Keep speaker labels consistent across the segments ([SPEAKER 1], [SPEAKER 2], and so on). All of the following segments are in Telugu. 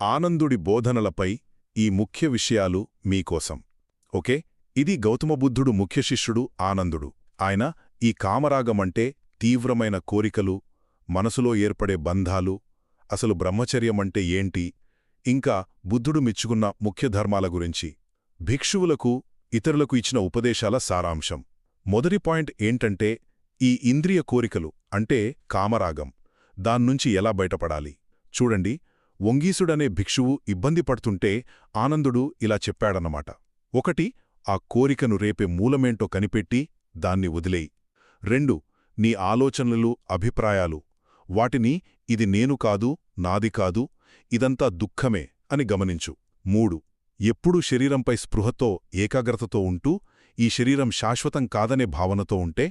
[SPEAKER 1] ఆనందుడి బోధనలపై ఈ ముఖ్య విషయాలు మీకోసం. ఓకే? ఇది గౌతమ బుద్ధుడు ముఖ్య శిష్యుడు ఆనందుడు. ఆయన ఈ కామరాగమంటే తీవ్రమైన కోరికలు మనసులో ఏర్పడే బంధాలు అసలు బ్రహ్మచర్యమంటే ఏంటి ఇంకా బుద్ధుడు మెచ్చుకున్న ముఖ్య ధర్మాల గురించి. భిక్షువులకు ఇతరులకు ఇచ్చిన ఉపదేశాల సారాంశం. మొదటి పాయింట్ ఏంటంటే ఈ ఇంద్రియ కోరికలు అంటే కామరాగం దాన్నుంచి ఎలా బయటపడాలి? చూడండి వంగీసుడనే భిక్షువు ఇబ్బంది పడుతుంటే ఆనందుడు ఇలా చెప్పాడన్నమాట. ఒకటి ఆ కోరికను రేపే మూలమేంటో కనిపెట్టి దాన్ని వదిలేయి. రెండు నీ ఆలోచనలు అభిప్రాయాలు. వాటిని ఇది నేను కాదు నాది కాదు ఇదంతా దుఃఖమే అని గమనించు. మూడు ఎప్పుడూ శరీరంపై స్పృహతో ఏకాగ్రతతో ఉంటూ ఈ శరీరం శాశ్వతం కాదనే భావనతో ఉంటే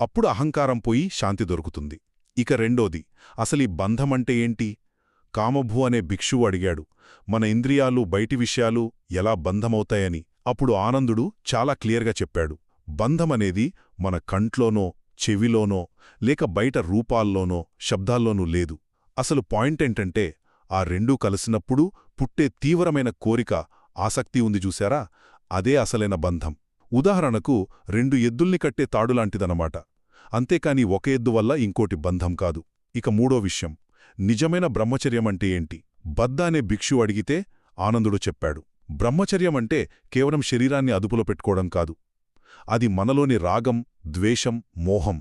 [SPEAKER 1] అప్పుడు అహంకారం పోయి శాంతి దొరుకుతుంది. ఇక రెండోది అసలీ బంధమంటే ఏంటి? కామభు అనే భిక్షువు అడిగాడు మన ఇంద్రియాలు బయటి విషయాలు ఎలా బంధమవుతాయని. అప్పుడు ఆనందుడు చాలా క్లియర్గా చెప్పాడు బంధమనేది మన కంట్లోనో చెవిలోనో లేక బయట రూపాల్లోనో శబ్దాల్లోనూ లేదు. అసలు పాయింటేంటంటే ఆ రెండూ కలిసినప్పుడు పుట్టే తీవ్రమైన కోరిక ఆసక్తి ఉంది చూశారా? అదే అసలైన బంధం. ఉదాహరణకు రెండు ఎద్దుల్ని కట్టే తాడులాంటిదనమాట అంతేకాని ఒక ఎద్దు వల్ల ఇంకోటి బంధం కాదు. ఇక మూడో విషయం. నిజమైన బ్రహ్మచర్యమంటే ఏంటి? బద్ద అనే భిక్షు అడిగితే ఆనందుడు చెప్పాడు. బ్రహ్మచర్యమంటే కేవలం శరీరాన్ని అదుపులో పెట్టుకోవడం కాదు. అది మనలోని రాగం ద్వేషం మోహం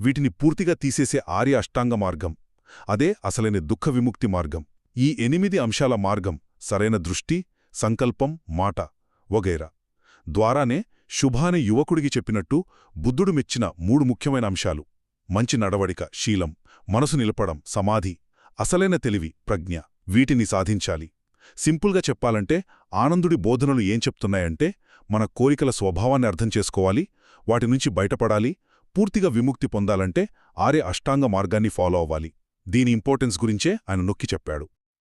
[SPEAKER 1] వీటిని పూర్తిగా తీసేసే ఆర్య అష్టాంగ మార్గం. అదే అసలైన దుఃఖ విముక్తి మార్గం. ఈ ఎనిమిది అంశాల మార్గం సరైన దృష్టి సంకల్పం మాట వగైరా. ద్వారానే శుభాని యువకుడికి చెప్పినట్టు బుద్ధుడు మెచ్చిన మూడు ముఖ్యమైన అంశాలు. మంచి నడవడిక శీలం మనసు నిలపడం సమాధి అసలైన తెలివి ప్రజ్ఞ వీటిని సాధించాలి. సింపుల్గా చెప్పాలంటే ఆనందుడి బోధనలు ఏం చెప్తున్నాయంటే మన కోరికల స్వభావాన్ని అర్థం చేసుకోవాలి వాటి నుంచి బయటపడాలి పూర్తిగా విముక్తి పొందాలంటే ఆరే అష్టాంగ మార్గాన్ని ఫాలో అవ్వాలి. దీని ఇంపార్టెన్స్ గురించే ఆయన నొక్కి చెప్పాడు.